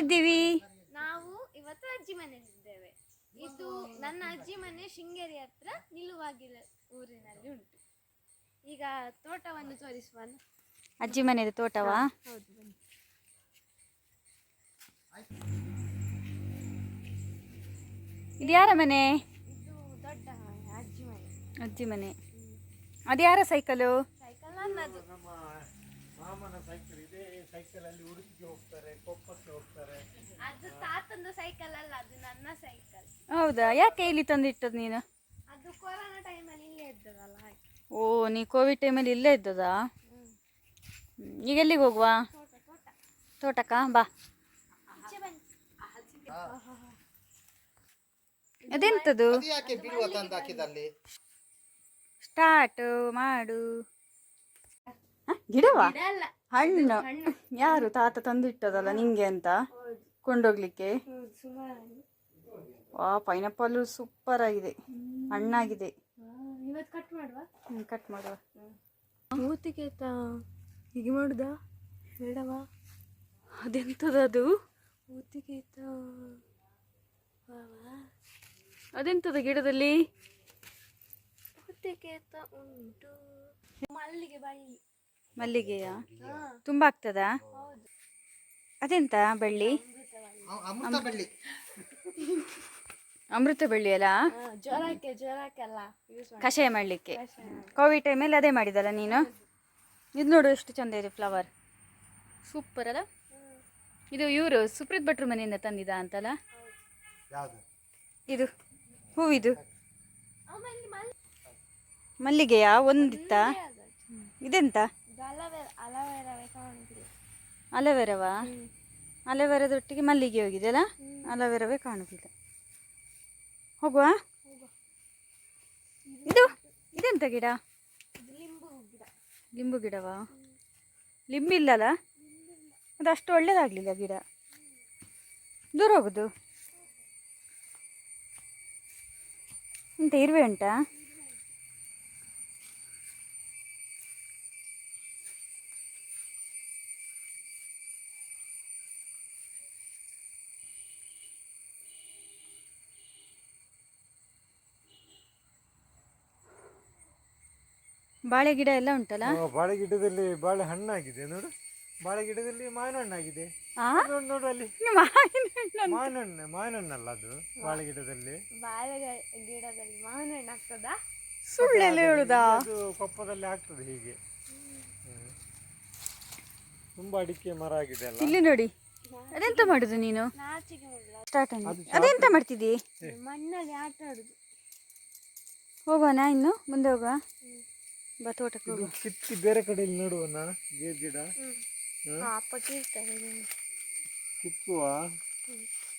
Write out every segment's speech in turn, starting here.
ಎಲ್ಲಿದ್ದೀವಿ? ನಾವು ಇವತ್ತು ಅಜ್ಜಿ ಮನೆಯಲ್ಲಿದ್ದೇವೆ. ಇದು ನನ್ನ ಅಜ್ಜಿ ಮನೆ ಶೃಂಗೇರಿ ಹತ್ರ ನಿಲುವಾಗಿಲ್ಲ ಊರಿನಲ್ಲಿ ಉಂಟು. ಈಗ ತೋಟವನ್ನು ತೋರಿಸುವ ಅಜ್ಜಿ ಮನೆಯದು ತೋಟವಾ? ಹೌದು ಬನ್ನಿ. ಇದು ಯಾರ ಮನೆ? ಇದು ದೊಡ್ಡ ಮನೆ ಅಜ್ಜಿ ಮನೆ. ಅಜ್ಜಿ ಮನೆ. ಅದು ಯಾರ ಸೈಕಲು? ಸೈಕಲ್ ನನ್ನದು. ಮಾಮನ ಸೈಕಲ್ ಇದೆ ಸೈಕಲ್ ಅಲ್ಲಿ ಉಡುಪಿಗೆ ಹೋಗ್ತಾರೆ ಕೊಪ್ಪಕ್ಕೆ ಹೋಗ್ತಾರೆ. ಅದು ತಾತಂದು ಸೈಕಲ್ ಅಲ್ಲ ಅದು ನನ್ನ ಸೈಕಲ್ ಹೌದಾ? ಯಾಕೆ ಇಲ್ಲಿ ತಂದಿಟ್ಟದ್ ನೀನು? ಅದು ಕೊರೋನಾ ಟೈಮಲ್ಲಿ ಇಲ್ಲೇ ಇದ್ದದಲ್ಲ ಹಾಗೆ. ಓ ನೀ ಕೋವಿಡ್ ಟೈಮಲ್ಲಿ ಇಲ್ಲೇ ಇದ್ದದಾ. ಈಗ ಎಲ್ಲಿಗೆ ಹೋಗುವ? ತೋಟ ತೋಟ ತೋಟಕ್ಕ ಬಾ ಅದೆಂತದು? ಸ್ಟಾರ್ಟ್ ಮಾಡು. ಗಿಡವಾ? ಹಣ್ಣು. ಯಾರು ತಾತ ತಂದಿಟ್ಟದಲ್ಲ ನಿಂಗೆ ಅಂತ? ಕೊಂಡೋಗ್ಲಿಕ್ಕೆ? ವಾ ಪೈನಾಪಲ್ ಸೂಪರ್ ಆಗಿದೆ. ಹಣ್ಣಾಗಿದೆ. ಇವತ್ತು ಕಟ್ ಮಾಡುವ? ಕಟ್ ಮಾಡುವ. ಮೂತಿಗೆ ಹೀಗೆ ಮಾಡುದ? ಬೇಡವಾ? ಅದೆಂತದದು ಮೂತಿಗೆ ಅದೆಂತದ ಗಿಡದಲ್ಲಿ? ಉಂಟು. ಮಲ್ಲಿಗೆ ಬಳ್ಳಿ. ಮಲ್ಲಿಗೆಯ? ತುಂಬ ಆಗ್ತದಾ? ಹೌದು ಅದೆಂತ ಬಳ್ಳಿ? ಅಮೃತ ಬಳ್ಳಿ. ಅಮೃತ ಬಳ್ಳಿ ಅಲ್ಲ? ಕಷಾಯ ಮಾಡಲಿಕ್ಕೆ. ಕೋವಿಡ್ ಟೈಮಲ್ಲಿ ಅದೇ ಮಾಡಿದಲ್ಲ ನೀನು? ಇದು ನೋಡು ಎಷ್ಟು ಚಂದ ಇದೆ ಫ್ಲವರ್ ಸೂಪರ್ ಅಲ್ಲ? ಇದು ಇವರು ಸುಪ್ರೀತ್ ಭಟ್ರು ಮನೆಯಿಂದ ತಂದಿದ ಅಂತಲ್ಲ? ಇದು ಹೂವಿದು. ಮಲ್ಲಿಗೆಯ ಒಂದಿತ್ತ? ಇದೆಂತ? ಅಲವೇರವೇ ಅಲವೆರದೊಟ್ಟಿಗೆ ಮಲ್ಲಿಗೆ ಹೋಗಿದೆ ಅಲ್ಲ? ಅಲವೆರವೇ ಕಾಣುದಿಲ್ಲ ಹೋಗುವ? ಇದು ಇದೆಂತ ಗಿಡ? ಇದು ಲಿಂಬು ಗಿಡವಾ? ಲಿಂಬು ಗಿಡವಾ ಲಿಂಬಿಲ್ಲಲ್ಲ ಅದು ಅಷ್ಟು ಒಳ್ಳೇದಾಗಲಿಲ್ಲ ಗಿಡ? ದೂರ ಹೋಗುದು? ಎಂತ ಇರುವೆ ಉಂಟಾ? ಬಾಳೆ ಗಿಡ ಎಲ್ಲ ಉಂಟಲ್ಲ? ಆ, ಬಾಳೆ ಗಿಡದಲ್ಲಿ ಬಾಳೆ ಹಣ್ಣಾಗಿದೆ ನೋಡು. ಬಾಳೆ ಗಿಡದಲ್ಲಿ ಮಾವಿನ ಹಣ್ಣಾಗಿದೆ ಆ? ನೋಡು ನೋಡು ಅಲ್ಲಿ. ಇನ್ನು ಮಾವಿನ ಹಣ್ಣು. ಮಾವಿನ ಹಣ್ಣು ಮಾವಿನ ಹಣ್ಣಲ್ಲ ಅದು ಬಾಳೆ ಗಿಡದಲ್ಲಿ. ಬಾಳೆ ಗಿಡದಲ್ಲಿ ಮಾವಿನ ಹಣ್ಣು ಆಗ್ತದಾ? ಸುಳ್ಳೆಲ್ಲ ಹೇಳುದಾ? ಅದು ಕೊಪ್ಪದಲ್ಲಿ ಆಗ್ತದೆ ಹೀಗೆ. ಹ್ಮ್. ತುಂಬಾ ಅಡಿಕೆ ಮರ ಆಗಿದೆ ಅಲ್ಲ? ಇಲ್ಲಿ ನೋಡಿ. ಅದೆಂತ ಮಾಡುದು ನೀನು? ಸ್ಟಾರ್ಟ್ ಅದೆಂತ ಮಾಡ್ತಿದ್ದಿ? ಮಣ್ಣಲ್ಲಿ ಆಟ ಆಡುದು. ಹೋಗೋಣ ಇನ್ನು ಮುಂದೆ ಹೋಗುವ? ತೋಟಕ್ಕೆ ಇದು ಹೋಗುವ ಕಿತ್ತಿ ಬೇರೆ ಕಡೆಯಲ್ಲಿ ನೋಡುವನ? ಗೇರ್ ಗಿಡ? ಅಪ್ಪ ಕಿತ್ತುವ?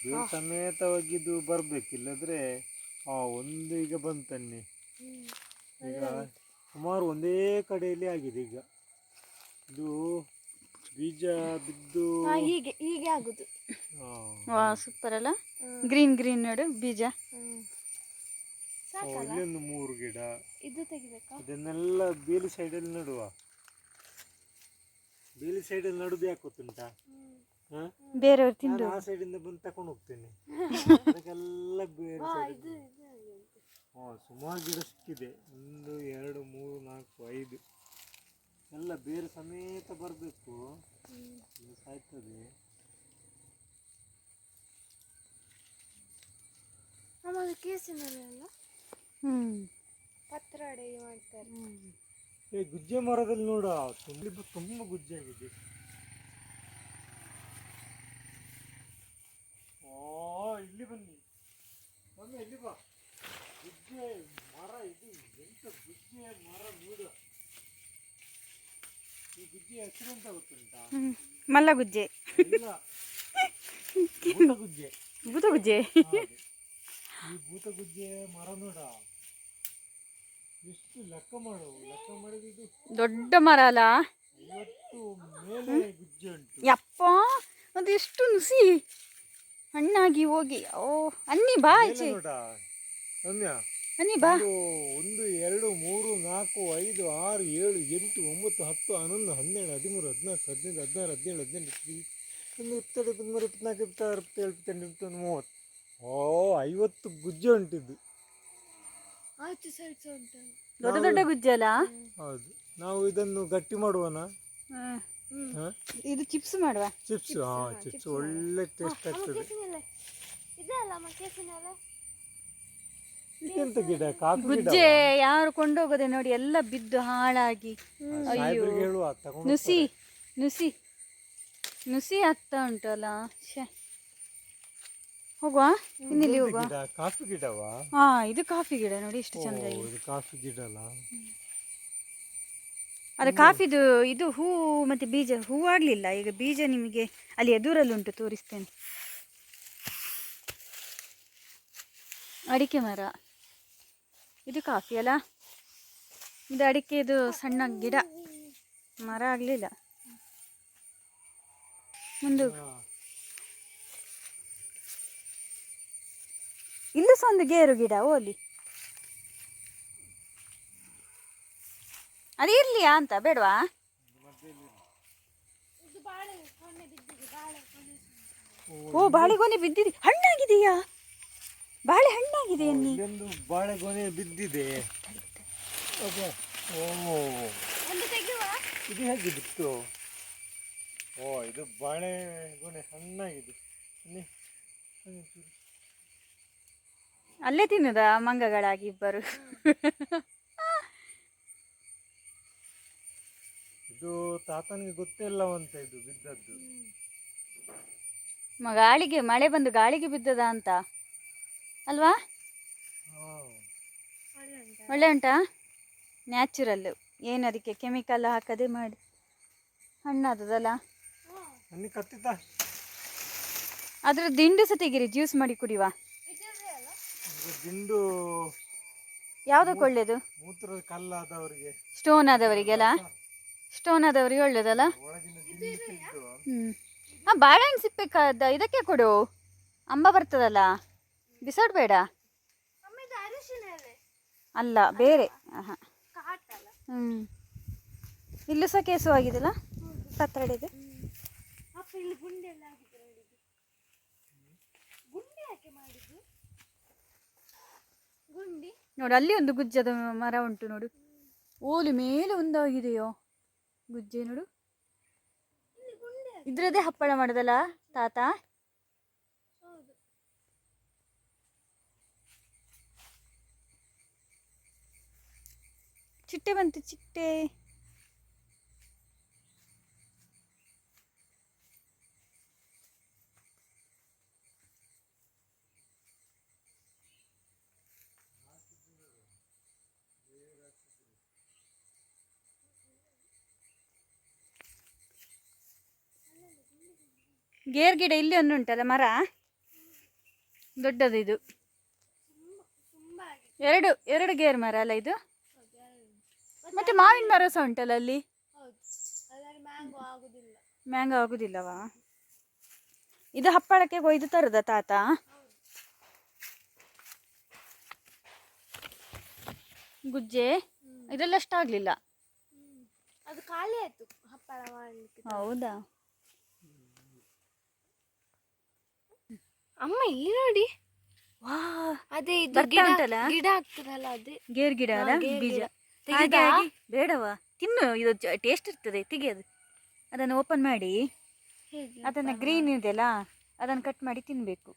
ಸಮೇತವಾಗಿ ಸಮೇತ ಬರಬೇಕು ಬರ್ಬೇಕಿಲ್ಲದ್ರೆ ಆ ಒಂದು ಈಗ ಬಂತನ್ನಿ ಈಗ ಸುಮಾರು ಒಂದೇ ಕಡೆಯಲ್ಲಿ ಆಗಿದೆ ಈಗ. ಇದು ಬೀಜ ಬಿದ್ದು ಹೀಗೆ ಹೀಗೆ ಆಗುದು. ಆ, ಸೂಪರ್ ಅಲ್ಲ? ಗ್ರೀನ್ ಗ್ರೀನ್ ನೋಡು ಬೀಜ. ಇಲ್ಲೊಂದು ಮೂರು ಗಿಡ. ಇದು ತೆಗಿಬೇಕಾ? ಇದನ್ನೆಲ್ಲ ಬೇಲಿ ಸೈಡಲ್ಲಿ ನಡುವ. ಬೇಲಿ ಸೈಡಲ್ಲಿ ನಡುದು ಯಾಕೆ ಗೊತ್ತುಂಟಾ? ಬೇರೆಯವ್ರು ತಿಂದು. ಆ ಸೈಡಿಂದ ಬಂದು ತಕೊಂಡು ಹೋಗ್ತೇನೆ. ಅದಕ್ಕೆಲ್ಲ ಬೇರೆ. ಹಾ ಸುಮಾರು ಗಿಡ ಸಿಕ್ಕಿದೆ ಒಂದು ಎರಡು ಮೂರು ನಾಲ್ಕು ಐದು. ಎಲ್ಲ ಬೇರೆ ಸಮೇತ ಬರಬೇಕು. ಸಾಯ್ತದೆ. ಆಮೇಲೆ ಕೇಸಿನಲ್ಲೆಲ್ಲ ಹ್ಮ್ ಪತ್ರ ಅಡಿಗೆ ಮಾಡ್ತಾರೆ. ಏ ಗುಜ್ಜೆ ಮರದಲ್ಲಿ ನೋಡ ತುಂಬ ತುಂಬ ಗುಜ್ಜೆ ಆಗಿದೆ. ಓ ಇಲ್ಲಿ ಬನ್ನಿ. ಬನ್ನಿ ಇಲ್ಲಿ ಬಾ. ಗುಜ್ಜೆ ಮರ ಇದು ಎಂತ ಗುಜ್ಜೆ ಮರ ನೋಡು. ಈ ಗುಜ್ಜೆ ಹೆಸರು ಅಂತ ಗೊತ್ತುಂಟಾ? ಗುಜ್ಜೆ. ಮಲ್ಲಗುಜ್ಜೆ ಇಲ್ಲ. ಭೂತ ಗುಜ್ಜೆ. ಬೂತಗುಜ್ಜೆ ಹೌದು. ಈ ಭೂತ ಗುಜ್ಜೆ ಮರ ನೋಡ ಎಷ್ಟು ಲೆಕ್ಕ ಮಾಡು ಲೆಕ್ಕ ಮಾಡಿದ್ರೆ ಇದು ದೊಡ್ಡ ಮರ ಅಲ್ಲ? ಯಪ್ಪ ಅದು ಎಷ್ಟು ನುಸಿ. ಹಣ್ಣಾಗಿ ಹೋಗಿ. ಓ ಅನ್ನಿ ಬಾ ರಮ್ಯಾ. ಅನ್ನಿ ಬಾ. ಒಂದು ಒಂದು ಎರಡು ಮೂರು ನಾಲ್ಕು ಐದು ಆರು ಏಳು ಎಂಟು ಒಂಬತ್ತು ಹತ್ತು ಹನ್ನೊಂದು ಹನ್ನೆರಡು ಹದಿಮೂರು ಹದಿನಾಲ್ಕು ಹದಿನೈದು ಹದಿನಾರು ಹದಿನೇಳು ಹದಿನೆಂಟು ಒಂದು ಇಪ್ಪತ್ತೆರಡು ಇಪ್ಪತ್ತ್ಮೂರು ಇಪ್ಪತ್ನಾಲ್ಕು ಇಪ್ಪತ್ತಾರು ಇಪ್ಪತ್ತೇಳು ಇಪ್ಪತ್ತೆಂಟು ಇಪ್ಪತ್ತೊಂದು ಮೂವತ್ತು. ಓ ಐವತ್ತು ಗುಜ್ಜೆ ಉಂಟಿದ್ದು. ಆಚೆ ಸೈಡ್ ಸಹ ಉಂಟಲ್ಲ ದೊಡ್ಡ ದೊಡ್ಡ ಗುಜ್ಜಲ? ಹೌದು. ನಾವು ಇದನ್ನು ಗಟ್ಟಿ ಮಾಡುವನ? ಇದು ಚಿಪ್ಸ್ ಮಾಡುವ? ಚಿಪ್ಸ್ ಹಾ ಚಿಪ್ಸ್ ಒಳ್ಳೆ ಟೇಸ್ಟ್ ಆಗ್ತದೆ. ಕೆಸಿನೆಲೆ ಇದೆ ಅಲ್ಲ ಅಮ್ಮ ಕೆಸಿನೆಲೆ ಎಂತ ಗಿಡ? ಕಾಫಿ ಗಿಡ ಗುಜ್ಜೆ ಯಾರು ಕೊಂಡೋಗದೆ ನೋಡಿ ಎಲ್ಲ ಬಿದ್ದು ಹಾಳಾಗಿ. ಅಯ್ಯೋ. ಸಾಹೇಬ್ರಿಗೆ ಹೇಳುವ ತಗೊಂಡು ನುಸಿ ನುಸಿ. ನುಸಿ ಆಗ್ತಾ ಉಂಟಲ್ಲ? ಶ್ಯೆ ಹೋಗುವ? ಇನ್ನಿಲ್ಲಿ ಹೋಗುವ? ಗಿಡ ಕಾಫಿ ಗಿಡವಾ? ಹಾ ಇದು ಕಾಫಿ ಗಿಡ ನೋಡಿ ಎಷ್ಟು ಚಂದ ಇದೆ. ಇದು ಕಾಫಿ ಗಿಡ ಅಲ್ಲ ಅದೇ ಕಾಫಿದು ಇದು ಹೂ ಮತ್ತೆ ಬೀಜ ಹೂ ಆಗ್ಲಿಲ್ಲ. ಈಗ ಬೀಜ ನಿಮಗೆ ಅಲ್ಲಿ ಎದುರಲ್ಲಿ ಉಂಟು ತೋರಿಸ್ತೇನೆ. ಅಡಿಕೆ ಮರ. ಇದು ಕಾಫಿ ಅಲ್ಲ? ಇದು ಅಡಿಕೆ ಇದು ಸಣ್ಣ ಗಿಡ. ಮರ ಆಗಲಿಲ್ಲ. ಮುಂದೆ ಹೋಗು. ಇಲ್ಲೂ ಸಹ ಒಂದು ಗೇರು ಗಿಡ ಓಲಿ ಅದು ಇರ್ಲಿಯಾ ಅಂತ ಬೇಡವಾ ಇದು ಬಾಳೆ ಕೊನೆ ಬಿದ್ದಿದೆ ಬಾಳೆ ಕೊನೆ ಓ ಬಾಳೆಗೊನೆ ಬಿದ್ದಿದೆ ಹಣ್ಣಾಗಿದೆಯಾ ಬಾಳೆ ಹಣ್ಣಾಗಿದೆ ಅನ್ನಿ ಬಾಳೆಗೊನೆ ಬಿದ್ದಿದೆ. ಓ ಇದು ಹೇಗೆ ಬಿತ್ತು ಓ ಇದು ಬಾಳೆಗೊನೆ ಹಣ್ಣಾಗಿದೆ. ಅಲ್ಲೇ ತಿನ್ನುದಾ ಮಂಗಗಳಾಗಿ ಇಬ್ಬರು? ಇದು ತಾತನಿಗೆ ಗೊತ್ತಿಲ್ಲ ಇಲ್ಲವಂತ ಇದು ಬಿದ್ದದ್ದು. ಮ- ಗಾಳಿಗೆ ಮಳೆ ಬಂದು ಗಾಳಿಗೆ ಬಿದ್ದದ ಅಂತ? ಅಲ್ವಾ? ಒಳ್ಳೆ ಉಂಟಾ? ನ್ಯಾಚುರಲ್ ಏನು ಅದಕ್ಕೆ ಕೆಮಿಕಲ್ ಹಾಕದೆ ಮಾಡಿ? ಹಣ್ಣಾದದಲ್ಲ? ಅದ್ರ ದಿಂಡು ಸಹ ತೆಗೀರಿ ಜ್ಯೂಸ್ ಮಾಡಿ ಕುಡಿವಾ ದಿಂಡು ಯಾವುದಕ್ಕೆ ಒಳ್ಳೇದು? ಮೂತ್ರ ಕಲ್ಲಾದವರಿಗೆ ಸ್ಟೋನ್ ಆದವರಿಗೆಲ್ಲ? ಸ್ಟೋನ್ ಆದವರಿಗೆ ಒಳ್ಳೇದಲ್ಲ? ಹ್ಮ್ ಹಾ ತೆಗೆದು ಹ್ಞೂ ಹಾಂ ಬಾಳೆಹಣ್ಣು ಸಿಪ್ಪೆ ಕದ ಇದಕ್ಕೆ ಕೊಡು. ಅಂಬ ಬರ್ತದಲ್ಲ? ಬಿಸಾಡಬೇಡ. ಅಮ್ಮ ಇದು ಅರಿಶಿನ ಅಲ್ಲ ಬೇರೆ. ಹಾಂ ಹ್ಞೂ ಇಲ್ಲೂ ಸಹ ಕೇಸು ಆಗಿದೆಲ್ಲ ಪತ್ರಡಿದೆ ಅಪ್ಪ ಇಲ್ಲಿ ಗುಂಡೆ ಎಲ್ಲ ಆಗಿದೆ ನೋಡಿದ್ದು ಗುಂಡೆ ಯಾಕೆ ಮಾಡಿದ್ದು ಗುಂಡಿ ನೋಡು, ಅಲ್ಲಿ ಒಂದು ಗುಜ್ಜದ ಮರ ಉಂಟು ನೋಡು. ಓಲು ಮೇಲೆ ಒಂದಾಗಿದೆಯೋ ಗುಜ್ಜೆ ನೋಡು. ಇದ್ರದೇ ಹಪ್ಪಳ ಮಾಡೋದಲ್ಲ ತಾತ? ಚಿಟ್ಟೆ ಬಂತು, ಚಿಟ್ಟೆ. ಗೇರ್ ಗಿಡ ಇಲ್ಲಿ ಒಂದು ಉಂಟಲ್ಲ ಮರ? ದೊಡ್ಡದು ಇದು ಎರಡು ಎರಡು ಗೇರ್ ಮರ ಅಲ್ಲ ಇದು? ಮತ್ತೆ ಮಾವಿನ ಮರ ಸಹ ಉಂಟಲ್ಲ ಅಲ್ಲಿ? ಮ್ಯಾಂಗೋ ಆಗುದಿಲ್ಲವ? ಮ್ಯಾಂಗೋ ಆಗುದಿಲ್ಲವಾ ಇದು ಹಪ್ಪಳಕ್ಕೆ ಕೊಯ್ದು ತರುದ ತಾತ? ಗುಜ್ಜೆ? ಇದೆಲ್ಲ ಅಷ್ಟಾಗ್ಲಿಲ್ಲ. ಅದು ಖಾಲಿ ಆಯ್ತು ಹಪ್ಪಳ ಮಾಡ್ಲಿಕ್ಕೆ. ಹೌದಾ? ಅಮ್ಮ ಇಲ್ಲಿ ನೋಡಿ. ವಾ ಅದೇ ಇದು ಬರ್ತಾ ಗಿಡ ಉಂಟಲ್ಲ? ಗಿಡ ಆಗ್ತದಲ್ಲ ಅದೇ. ಗೇರ್ ಗಿಡ ಅಲ್ಲ? ಗೇರ್ ಬೀಜ. ಗಿಡ. ಹಾಗೆ ತೆಗೆದಾ? ಆಗಿ ಬೇಡವಾ? ತಿನ್ನು ಇದು ಟೇಸ್ಟ್ ಇರ್ತದೆ. ತೆಗೆಯೋದು. ಅದನ್ನು ಓಪನ್ ಮಾಡಿ. ಅದನ್ನ ಅದನ್ನು ಗ್ರೀನ್ ಇದೆಯಲ್ಲ ಅದನ್ನು ಕಟ್ ಮಾಡಿ ತಿನ್ನಬೇಕು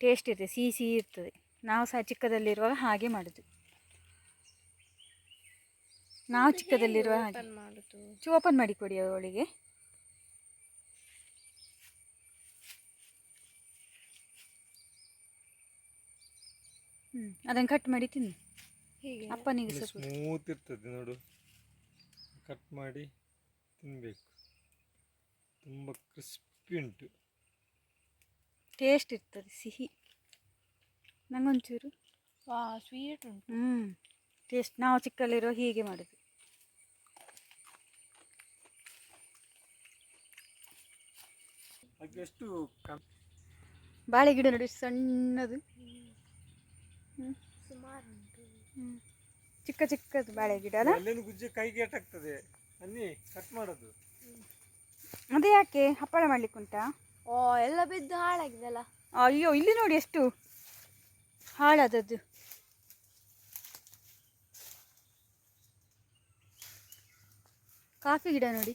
ಟೇಸ್ಟ್ ಇರ್ತದೆ ಸಿಹಿ ಸಿಹಿ ಇರ್ತದೆ. ನಾವು ಸಹ ಚಿಕ್ಕದಲ್ಲಿರುವಾಗ ಹಾಗೆ ಮಾಡುದು. ನಾವು ಚಿಕ್ಕದಲ್ಲಿರುವ ಹಾಗೆ open ಮಾಡುದು? ಚು ಓಪನ್ ಮಾಡಿ ಕೊಡಿ ಅವಳಿಗೆ. ಹ್ಞೂ ಅದನ್ನು ಕಟ್ ಮಾಡಿ ತಿನ್ನಿ. ಹೀಗೆ. ಅಪ್ಪನಿಗೆ ಸ್ವಲ್ಪ. ಸ್ಮೂತ್ ಇರ್ತದೆ ನೋಡು. ಕಟ್ ಮಾಡಿ ತಿನ್ನಬೇಕು ತುಂಬ ಕ್ರಿಸ್ಪಿ ಉಂಟು. ಟೇಸ್ಟ್ ಇರ್ತದೆ ಸಿಹಿ. ನಂಗೊಂಚೂರು. ವಾ ಸ್ವೀಟ್ ಉಂಟು. ಹ್ಞೂ ಟೇಸ್ಟ್ ನಾವು ಚಿಕ್ಕಲ್ಲಿರೋ ಹೀಗೆ ಮಾಡೋದು. ಬಾಳೆ ಗಿಡ ನೋಡಿ ಸಣ್ಣದು. ಚಿಕ್ಕ ಚಿಕ್ಕದು ಬಾಳೆ ಗಿಡ ಅಲ್ಲ? ಅಲ್ಲೇನು ಗುಜ್ಜೆ ಕೈಗೆ ಎಟಾಗ್ತದೆ ಅನ್ನಿ ಕಟ್ ಮಾಡೋದು. ಅದು ಯಾಕೆ? ಹಪ್ಪಳ ಮಾಡ್ಲಿಕ್ಕೆ ಉಂಟಾ? ಓ ಎಲ್ಲ ಬಿದ್ದು ಹಾಳಾಗಿದೆಲ್ಲ. ಅಯ್ಯೋ ಇಲ್ಲಿ ನೋಡಿ ಎಷ್ಟು ಹಾಳಾದದ್ದು. ಕಾಫಿ ಗಿಡ ನೋಡಿ.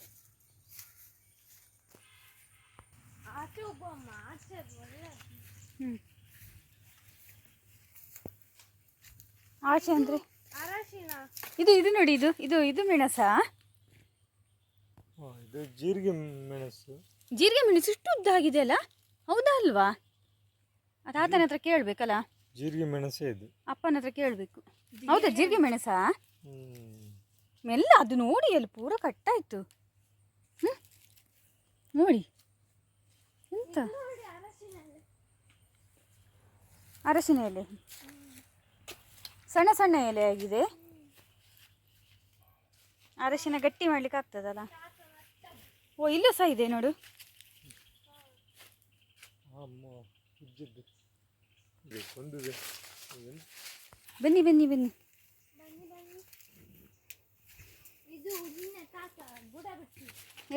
ಹ್ಞೂ ಆಚೆ ಅಂದ್ರೆ? ಅರಶಿನ? ಇದು ಇದು ನೋಡಿ ಇದು ಇದು ಇದು ಮೆಣಸಾ? ಇದು ಜೀರಿಗೆ ಮೆಣಸು. ಜೀರಿಗೆ ಮೆಣಸು ಇಷ್ಟು ಉದ್ದ ಆಗಿದೆ ಅಲ್ಲ? ಹೌದಾ ಅಲ್ವಾ? ಅದು ಆತನ ಹತ್ರ ಕೇಳಬೇಕಲ್ಲ? ಜೀರಿಗೆ ಮೆಣಸೇ ಇದು. ಅಪ್ಪನ ಹತ್ರ ಕೇಳಬೇಕು. ಹೌದಾ ಜೀರಿಗೆ ಮೆಣಸಾ? ಮೆಲ್ಲ ಅದು ನೋಡಿ ಅಲ್ಲಿ ಪೂರ ಕಟ್ಟಾಯ್ತು. ಹ್ಞೂ ನೋಡಿ. ಎಂತ? ಅರಸಿನ ಎಲೆ. ಸಣ್ಣ ಸಣ್ಣ ಎಲೆ ಆಗಿದೆ. ಅರಶಿನ ಗಟ್ಟಿ ಮಾಡ್ಲಿಕ್ಕೆ ಆಗ್ತದಲ್ಲ? ಓ ಇಲ್ಲೂ ಸಹ ಇದೆ ನೋಡು? ಬನ್ನಿ ಬನ್ನಿ ಬನ್ನಿ.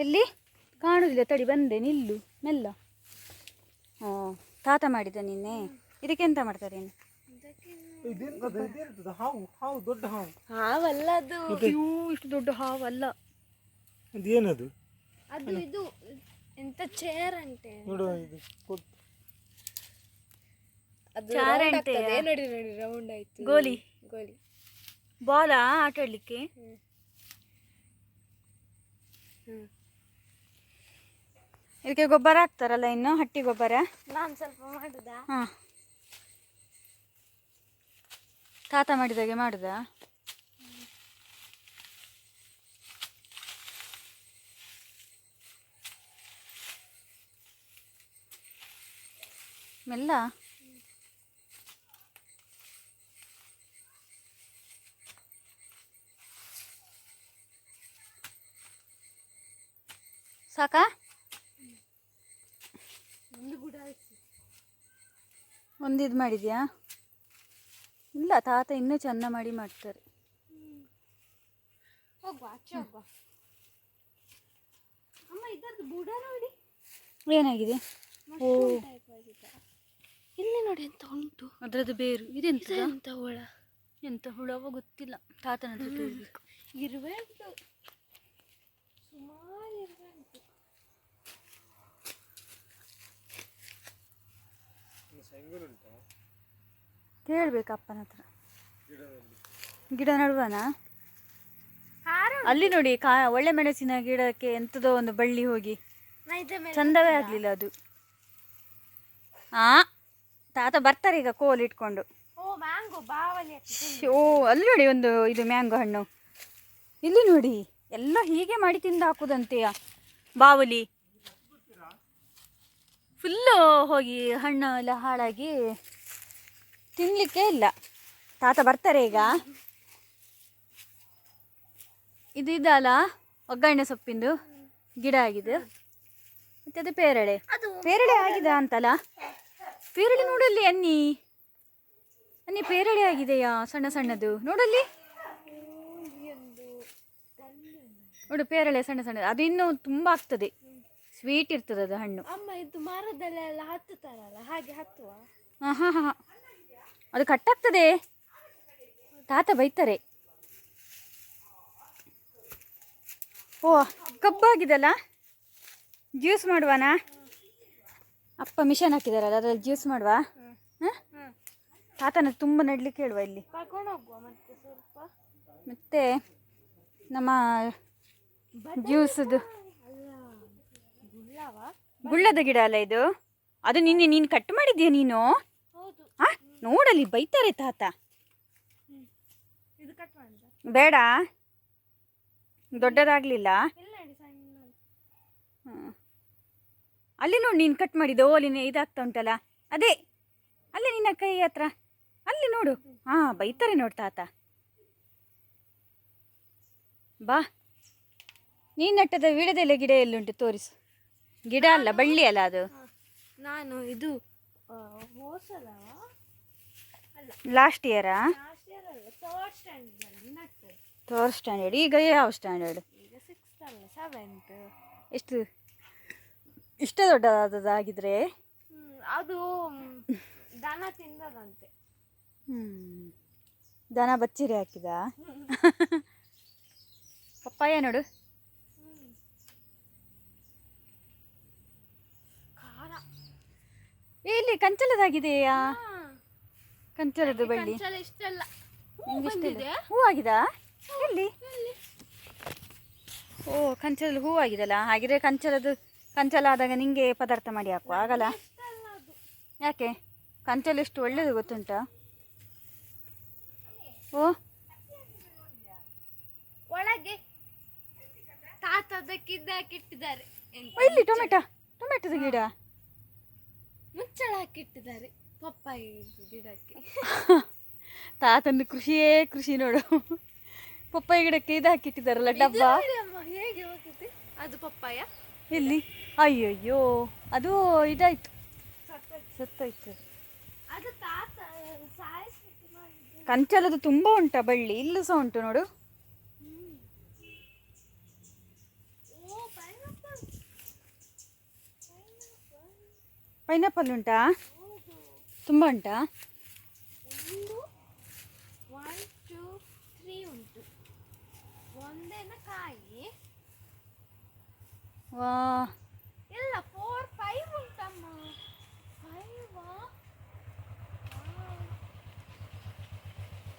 ಎಲ್ಲಿ? ಕಾಣುದಿಲ್ಲ ತಡಿ ಬಂದೆ ನಿಲ್ಲು ಮೆಲ್ಲ. ಓ ತಾತ ಮಾಡಿದ ನಿನ್ನೆ. ಇದಕ್ಕೆ ಎಂತ ಮಾಡ್ತಾರೆ ಏನು? ಹಾವು ಹಾವು ದೊಡ್ಡ ಹಾವು ಹಾವಲ್ಲ ಅದು ಅಯ್ಯೋ ಇಷ್ಟು ದೊಡ್ಡ ಹಾವಲ್ಲ. ಅದೇನದು ಅದು ಇದು ಎಂತ ಚೇರ್ ಅಂತೆ. ನೋಡು ಇದು ಕೊಟ್ಟು ಅದು ಚಾರಂಟೆಯ? ನೋಡಿ ನೋಡಿ ರೌಂಡ್ ಆಯ್ತು. ಗೋಲಿ. ಗೋಲಿ. ಬಾಲ ಆಟ ಆಡ್ಲಿಕ್ಕೆ? ಇದಕ್ಕೆ ಗೊಬ್ಬರ ಹಾಕ್ತಾರಲ್ಲ ಇನ್ನು? ಹಟ್ಟಿ ಗೊಬ್ಬರ? ನಾನು ಸ್ವಲ್ಪ ಮಾಡುದಾ? ಹಾಂ. ತಾತ ಮಾಡಿದಾಗೆ ಮಾಡುದಾ? ಮೆಲ್ಲ? ಸಾಕಾ? ಇದು ಮಾಡಿದ್ಯಾ? ಇಲ್ಲ ತಾತ ಇನ್ನೂ ಚೆಂದ ಮಾಡಿ ಮಾಡ್ತಾರೆ. ಹೋಗುವ ಆಚೆ ಅಮ್ಮ ಇದರದ್ದು ಬುಡ ನೋಡಿ. ಏನಾಗಿದೆ? ಓ. ಇಲ್ಲಿ ನೋಡಿ ಎಂತ ಉಂಟು. ಅದರದ್ದು ಬೇರು. ಇದೆಂತ ಎಂತ ಹುಳ? ಎಂತ ಹುಳವೋ ಗೊತ್ತಿಲ್ಲ. ತಾತನ ಹತ್ರ ಕೇಳಬೇಕು. ಇರುವೆ ಉಂಟು ಸುಮಾರು ಇರುವೆ ಉಂಟು ಕೇಳ್ಬೇಕು ಅಪ್ಪನ ಹತ್ರ. ಗಿಡ ನಡುವನ? ಅಲ್ಲಿ ನೋಡಿ ಕಾ ಒಳ್ಳೆ ಮೆಣಸಿನ ಗಿಡಕ್ಕೆ ಎಂಥದೋ ಒಂದು ಬಳ್ಳಿ ಹೋಗಿ. ಚಂದವೇ ಆಗಲಿಲ್ಲ ಅದು. ಆ ತಾತ ಬರ್ತಾರೆ ಈಗ ಕೋಲ್ ಇಟ್ಕೊಂಡು. ಓ ಅಲ್ಲಿ ನೋಡಿ ಒಂದು ಇದು ಮ್ಯಾಂಗೋ ಹಣ್ಣು. ಇಲ್ಲಿ ನೋಡಿ ಎಲ್ಲ ಹೀಗೆ ಮಾಡಿ ತಿಂದು ಹಾಕುದಂತೆಯ? ಬಾವಲಿ. ಫುಲ್ಲು ಹೋಗಿ ಹಣ್ಣು ಎಲ್ಲ ಹಾಳಾಗಿ ತಿನ್ನಲಿಕ್ಕೆ ಇಲ್ಲ. ತಾತ ಬರ್ತಾರೆ ಈಗ. ಇದು ಇದಲ್ಲ ಒಗ್ಗರಣೆ ಸೊಪ್ಪಿಂದು ಗಿಡ ಆಗಿದೆ. ಮತ್ತೆ ಅದು ಪೇರಳೆ. ಪೇರಳೆ ಆಗಿದೆ ಅಂತಲ್ಲ? ಪೇರಳೆ ನೋಡಲ್ಲಿ ಅನ್ನಿ. ಅನ್ನಿ ಪೇರಳೆ ಆಗಿದೆಯಾ ಸಣ್ಣ ಸಣ್ಣದು? ನೋಡಲ್ಲಿ. ನೋಡು ಪೇರಳೆ ಸಣ್ಣ ಸಣ್ಣ ಅದು ಇನ್ನೂ ತುಂಬ ಆಗ್ತದೆ. ಸ್ವೀಟ್ ಇರ್ತದೆ ಅದು ಹಣ್ಣು. ಅಮ್ಮ ಇದು ಮರದಲ್ಲೆಲ್ಲ ಹತ್ತುತ್ತಾರಲ್ಲ ಹಾಗೆ ಹತ್ತುವ? ಹಾಂ ಹಾಂ ಹಾಂ ಅದು ಕಟ್ಟಾಗ್ತದೆ. ತಾತ ಬೈತಾರೆ. ಓ ಕಬ್ಬಾಗಿದಲ್ಲ? ಜ್ಯೂಸ್ ಮಾಡುವನಾ? ಅಪ್ಪ ಮಿಷನ್ ಹಾಕಿದಾರಲ್ಲ ಅದರಲ್ಲಿ ಜ್ಯೂಸ್ ಮಾಡುವ? ಹಾಂ? ತಾತನ ತುಂಬ ನಡ್ಲಿಕ್ಕೆ ಹೇಳುವ ಇಲ್ಲಿ. ಮತ್ತೆ ಸ್ವಲ್ಪ? ಮತ್ತೆ ನಮ್ಮ ಜ್ಯೂಸದು. ಗುಳ್ಳದ ಗಿಡ ಅಲ್ಲ ಇದು? ಅದು ನಿನ್ನೆ ನೀನು ಕಟ್ ಮಾಡಿದ್ಯಾ ನೀನು? ನೋಡಲಿ ಬೈತಾರೆ ತಾತ. ಬೇಡ. ದೊಡ್ಡದಾಗ್ಲಿಲ್ಲ. ಅಲ್ಲಿ. ನೋಡಿ ನೀನು ಕಟ್ ಮಾಡಿದ್ದು ಅಲ್ಲಿ ಇದಾಗ್ತಾ ಉಂಟಲ್ಲ. ಅದೇ ಅಲ್ಲೇ ನಿನ್ನ ಕೈ ಹತ್ರ. ಅಲ್ಲಿ ನೋಡು. ಹಾಂ ಬೈತಾರೆ ನೋಡು ತಾತ. ಬಾ. ನೀನು ನಟ್ಟದ ವಿಡದೆಲೆ ಗಿಡ ಎಲ್ಲುಂಟು ತೋರಿಸು. ಗಿಡ ಅಲ್ಲ ಬಳ್ಳಿ ಅಲ್ಲ ಅದು. ನಾನು ಇದು ಲಾಸ್ಟ್ ಇಯರಾ ಥರ್ಡ್ ಸ್ಟ್ಯಾಂಡರ್ಡ್ ಈಗ ಯಾವ ಸ್ಟ್ಯಾಂಡರ್ಡ್ ಎಷ್ಟು ಇಷ್ಟ ದೊಡ್ಡದಾದದಾಗಿದ್ರೆ ಅದು ದನ ತಿಂದದಂತೆ. ದನ ಬಚ್ಚಿರಿ ಹಾಕಿದ? ಪಪ್ಪಾಯ ನೋಡು. ಎಲ್ಲಿ ಇಲ್ಲಿ ಕಂಚಲದಾಗಿದೆಯಾ? ಹಾ. ಕಂಚಲದ ಬಳ್ಳಿ ಕಂಚಲ ಇಷ್ಟಲ್ಲ ಹೂ ಆಗಿದ? ಇಷ್ಟ ಎಲ್ಲಿ? ಓ ಕಂಚಲಲ್ಲಿ ಆಗಿದಲ್ಲ? ಹಾಗಿದ್ರೆ ಕಂಚಲದ್ದು ಕಂಚಲ ಆದಾಗ ನಿಂಗೆ ಪದಾರ್ಥ ಮಾಡಿ ಹಾಕುವ ಆಗಲ್ಲ? ಯಾಕೆ? ಕಂಚಲು ಎಷ್ಟು ಒಳ್ಳೇದು ಗೊತ್ತುಂಟಾ? ಓ. ಒಳಗೆ ಇಲ್ಲಿ ಟೊಮೆಟೊ ಟೊಮೆಟೊದ ಗಿಡ. ಮುಚ್ಚಳ ಹಾಕಿಟ್ಟಿದ್ದಾರೆ ಪಪ್ಪಾಯಿ ಗಿಡಕ್ಕೆ. ತಾತಂದು ಕೃಷಿಯೇ ಕೃಷಿ ನೋಡು. ಪಪ್ಪಾಯಿ ಗಿಡಕ್ಕೆ ಇದು ಹಾಕಿಟ್ಟಿದ್ದಾರಲ್ಲ ಡಬ್ಬ? ಹೇಗೆ ಹೋಗಿದೆ ಅದು ಪಪ್ಪಾಯ? ಎಲ್ಲಿ? ಅಯ್ಯಯ್ಯೋ ಅದು ಇದಾಯ್ತು. ಸತ್ತೋಯ್ತು. ಕಂಚಲದು ತುಂಬಾ ಉಂಟ ಬಳ್ಳಿ? ಇಲ್ಲೂ ಸಹ ಉಂಟು ನೋಡು. ಪೈನಾಪಲ್ ಉಂಟಾ? ತುಂಬ ಉಂಟಾ? ಒಂದು ಒನ್ ಟೂ ತ್ರೀ ಉಂಟು. ಒಂದೇನ ಕಾಯಿ. ವಾ. ಇಲ್ಲ ಫೋರ್ ಫೈವ್ ಉಂಟಮ್ಮ. ಫೈವ್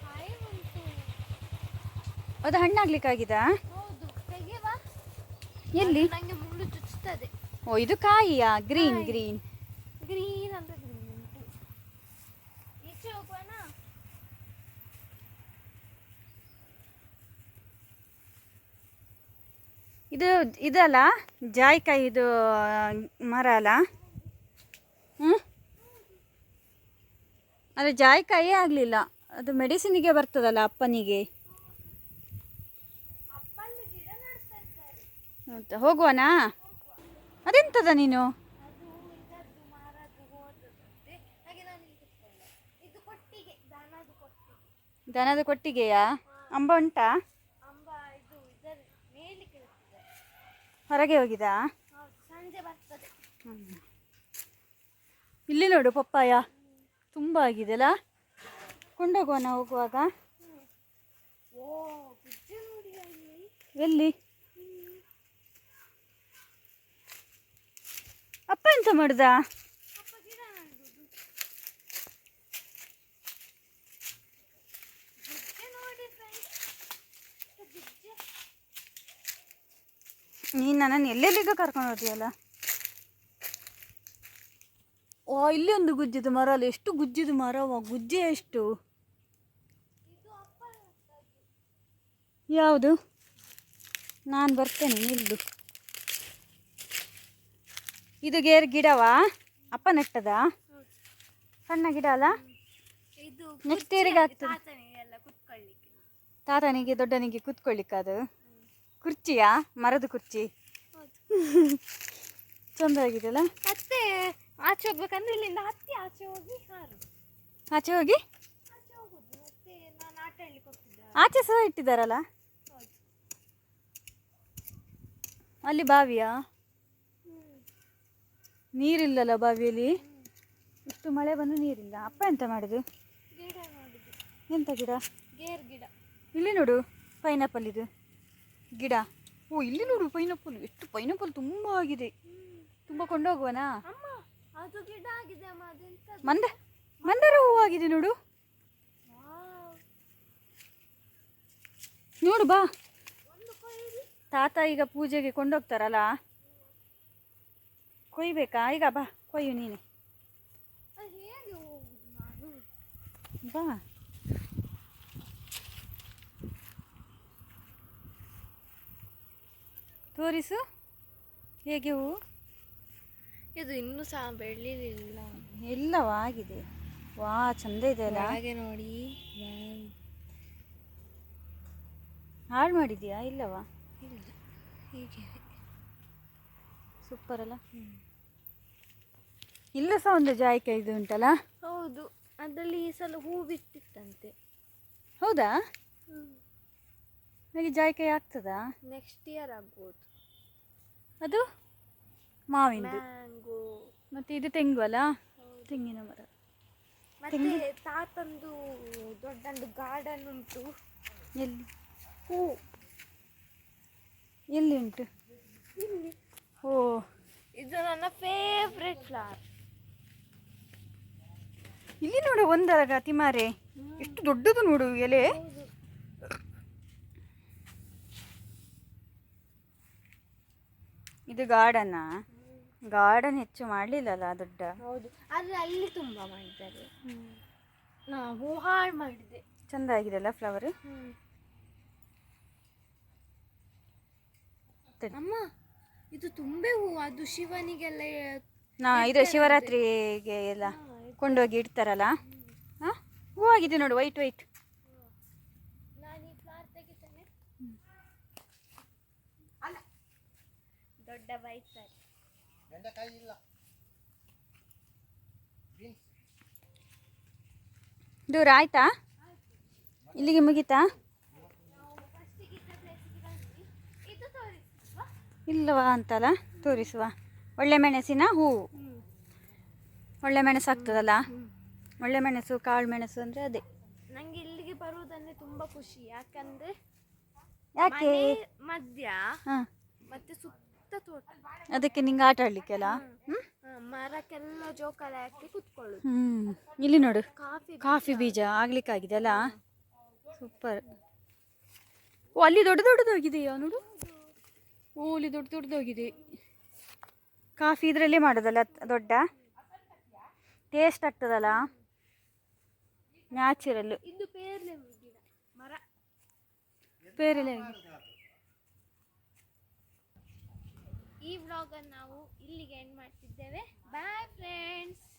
ಫೈವ್ ಉಂಟು. ಅದು ಹಣ್ಣಾಗ್ಲಿಕ್ಕಾಗಿದಾ? ಹೌದು ತೆಗೆವಾ. ಎಲ್ಲಿ? ನನಗೆ ಮುಳ್ಳು ಚುಚ್ಚುತ್ತದೆ ಓ ಇದು ಕಾಯಿಯಾ? ಗ್ರೀನ್ ಗ್ರೀನ್ ಗ್ರೀನ್ ಅಂತ ಗ್ರೀನ್ ಉಂಟು ಈಚೆ ಹೋಗುವನಾ ಇದು ಇದಲ್ಲ? ಜಾಯಿಕಾಯಿ ಇದು ಮರ ಅಲ್ಲ? ಹ್ಞೂ ಅದು ಜಾಯಿಕಾಯಿ ಆಗಲಿಲ್ಲ. ಅದು ಮೆಡಿಸಿನಿಗೆ ಬರ್ತದಲ್ಲ ಅಪ್ಪನಿಗೆ. ಹೋಗುವನಾ? ಅದೆಂತದ ನೀನು? ದನದ ಕೊಟ್ಟಿಗೆಯಾ? ಅಂಬ ಉಂಟಾ ಅಂಬ ಇದು ಇದರ ಮೇಲಿಕ್ಕೆ ಇರ್ತದೆ ಹೊರಗೆ ಹೋಗಿದಾ ಸಂಜೆ ಬರ್ತದೆ. ಇಲ್ಲಿ ನೋಡು ಪಪ್ಪಾಯ. ತುಂಬ ಆಗಿದೆಲ್ಲ ಕೊಂಡೋಗೋಣ ಹೋಗುವಾಗ. ಎಲ್ಲಿ? ಅಪ್ಪ ಎಂತ ಮಾಡುದ ಅಪ್ಪ ಗಿಡ ನಡುದು ಗುಜ್ಜೆ ನೋಡಿ ಫ್ರೆಂಡ್ಸ್ ಗುಜ್ಜೆ ನೀನು ನನ್ನನ್ನು ಎಲ್ಲೆಲ್ಲಿಗ ಕರ್ಕೊಂಡು ಹೋದಿಯಲ್ಲ? ಓ ಇಲ್ಲಿ ಒಂದು ಗುಜ್ಜಿದ ಮರ ಅಲ್ಲ ಎಷ್ಟು ಗುಜ್ಜಿದ ಮರವ ಗುಜ್ಜೆ ಎಷ್ಟು? ಇದು ಅಪ್ಪ ನಟ್ಟದ್ದು. ಯಾವುದು? ನಾನು ಬರ್ತೇನೆ ಇಲ್ಲಿ ಇದು ಗೇರ್ ಗಿಡವಾ? ಅಪ್ಪ ನೆಟ್ಟದ? ಸಣ್ಣ ಗಿಡ ಅಲ್ಲ? ಇದು ನೆಕ್ಸ್ಟ್ ಇಯರಿಗೆ ಆಗ್ತದೆ. ತಾತನಿಗೆ ದೊಡ್ಡನಿಗೆ ಕುತ್ಕೊಳ್ಳಿಕ್ಕೆ ಅದು. ಕುರ್ಚಿಯಾ? ಮರದ ಕುರ್ಚಿ. ಚಂದ ಆಗಿದೆಯಲ್ಲ? ಮತ್ತೆ ಆಚೆ ಹೋಗ್ಬೇಕಂದ್ರೆ ಇಲ್ಲಿಂದ ಹತ್ತಿ ಆಚೆ ಹೋಗಿ ಹಾರು. ಆಚೆ ಹೋಗಿ? ಆಚೆ ಹೋಗಿ ಮತ್ತೆ ನಾನು ಆಟ ಆಡ್ಲಿಕ್ಕೆ ಹೋಗ್ತಿದ್ದೆ. ಆಚೆ ಸಹ ಇಟ್ಟಿದ್ದಾರಲ್ಲ? ಅಲ್ಲಿ ಬಾವಿಯಾ. ನೀರಿಲ್ಲಲ್ಲ ಬಾವಿಯಲ್ಲಿ? ಇಷ್ಟು ಮಳೆ ಬಂದು ನೀರಿಲ್ಲ. ಅಪ್ಪ ಎಂತ ಮಾಡಿದ್ರು ಎಂತ ಗಿಡ? ಗೇರ್ ಗಿಡ. ಇಲ್ಲಿ ನೋಡು ಪೈನಾಪಲ್ ಇದು. ಗಿಡ. ಓ ಇಲ್ಲಿ ನೋಡು ಪೈನಾಪಲ್ ಎಷ್ಟು ಪೈನಾಪಲ್ ತುಂಬ ಆಗಿದೆ. ತುಂಬ ಕೊಂಡೋಗುವನಾ? ಮಂದ ಮಂದಾರ ಹೂವು ಆಗಿದೆ ನೋಡು. ನೋಡು ಬಾ. ಒಂದು ತಾತ ಈಗ ಪೂಜೆಗೆ ಕೊಂಡೋಗ್ತಾರಲ್ಲ? ಕೊಯ್ಬೇಕಾ? ಈಗ ಬಾ ಕೊಯ್ಯು ನೀನೆ? ಬಾ. ತೋರಿಸು. ಹೇಗೆ ಹೂವು? ಇದು ಇನ್ನೂ ಸಹ ಬೆಳಿಲಿಲ್ಲ ಎಲ್ಲವಾಗಿದೆ ವಾ ಚಂದ ಇದೆ ಅಲ್ಲ? ಹಾಗೆ ನೋಡಿ. ಹಾಳು ಮಾಡಿದ್ಯಾ ಇಲ್ಲವಾ? ಇಲ್ಲ. ಹೀಗೆ. ಸೂಪರ್ ಅಲ್ಲ? ಇಲ್ಲ ಸಹ ಒಂದು ಜಾಯಿಕಾಯಿ ಇದು ಉಂಟಲ್ಲ? ಹೌದು. ಅದರಲ್ಲಿ ಈ ಸಲ ಹೂ ಬಿಟ್ಟಿತ್ತಂತೆ ಹೌದಾ? ನನಗೆ ಜಾಯಕಾಯಿ ಆಗ್ತದಾ? ನೆಕ್ಸ್ಟ್ ಇಯರ್ ಆಗ್ಬೋದು. ಅದು? ಮಾವಿಂದು. ಮ್ಯಾಂಗೋ. ಮತ್ತೆ ಇದು ತೆಂಗು ಅಲ್ಲ? ತೆಂಗಿನ ಮರ. ಮತ್ತೆ ತಾತಂದು ದೊಡ್ಡೊಂದು ಗಾರ್ಡನ್ ಉಂಟು. ಎಲ್ಲಿ? ಹೂ. ಎಲ್ಲಿ ಉಂಟು? ಇಲ್ಲಿ. ಓ. ಇದು ನನ್ನ ಫೇವ್ರೆಟ್ ಫ್ಲವರ್ ಇಲ್ಲಿ ನೋಡು ಒಂದರಗ ತಿಮಾರೆ ಎಷ್ಟು ದೊಡ್ಡದು ನೋಡು ಎಲೆ. ಇದು ಗಾರ್ಡನ್? ಗಾರ್ಡನ್ ಹೆಚ್ಚು ಮಾಡಲಿಲ್ಲಲ್ಲ ದೊಡ್ಡ? ಹೌದು ಆದ್ರೆ ಅಲ್ಲಿ ತುಂಬಾ ಮಾಡಿದ್ದಾರೆ. ನಾವು ಹಾಳು ಮಾಡಿದೆ. ಚಂದ ಆಗಿದೆಲ್ಲ ಫ್ಲವರ್ ಅಮ್ಮ ಇದು ತುಂಬೆ ಹೂ ಅದು ಶಿವನಿಗೆಲ್ಲ ನಾ ಇದು ಶಿವರಾತ್ರಿಗೆ ಎಲ್ಲ ಕೊಂಡೋಗಿ ಇಡ್ತಾರಲ್ಲ? ಹೂ? ಹೂವಾಗಿದೆ ನೋಡು ವೈಟ್ ವೈಟ್ ನಾನು ಈ ಫ್ಲವರ್ ತೆಗಿತೇನೆ ದೊಡ್ಡ ಬೈತಾರೆ ಬೆಂಡೆಕಾಯಿ ಇಲ್ಲ. ಬೀನ್ಸ್. ದೂರ ಆಯ್ತಾ? ಇಲ್ಲಿಗೆ ಮುಗೀತಾ? ಇಲ್ಲವಾ ಅಂತಲ್ಲ? ತೋರಿಸುವ. ಒಳ್ಳೆ ಮೆಣಸಿನ ಹೂವು ಒಳ್ಳೆ ಮೆಣಸು ಆಗ್ತದಲ್ಲ? ಒಳ್ಳೆ ಮೆಣಸು ಕಾಳು ಮೆಣಸು ಅಂದರೆ ಅದೇ. ನಂಗೆ ಇಲ್ಲಿಗೆ ಬರುವುದಂದ್ರೆ ತುಂಬಾ ಖುಷಿ. ಯಾಕಂದ್ರೆ ಯಾಕೆ? ಮಧ್ಯ ಹಾಂ. ಮತ್ತೆ ಸುತ್ತ ತೋಟ. ಅದಕ್ಕೆ ನಿಂಗೆ ಆಟ ಆಡ್ಲಿಕ್ಕೆಲ್ಲ? ಹ್ಞೂ ಹ, ಮರಕ್ಕೆಲ್ಲ ಜೋಕಾಲಿ ಹಾಕಿ ಕುತ್ಕೊಳ್ಳುದು. ಹ್ಞೂ ಇಲ್ಲಿ ನೋಡು. ಕಾಫಿ ಕಾಫಿ ಬೀಜ ಆಗ್ಲಿಕ್ಕಾಗಿದೆ ಅಲ್ಲ? ಸೂಪರ್. ಓ ಅಲ್ಲಿ ದೊಡ್ಡ ದೊಡ್ಡದಾಗಿದೆಯಾ ನೋಡು? ಓ ಅಲ್ಲಿ ದೊಡ್ಡ ದೊಡ್ಡದಾಗಿದೆ. ಕಾಫಿ ಇದರಲ್ಲೇ ಮಾಡೋದಲ್ಲ ತ- ದೊಡ್ಡ? ಟೇಸ್ಟ್ ಆಗ್ತದಲ್ಲ? ನ್ಯಾಚುರಲ್ ಇದು ಪೇರ್ಲೆ ಗಿಡ. ಮರ. ಈ ವ್ಲಾಗನ್ನು ನಾವು ಇಲ್ಲಿಗೆ ಎಂಡ್ ಮಾಡ್ತಿದ್ದೇವೆ. Bye friends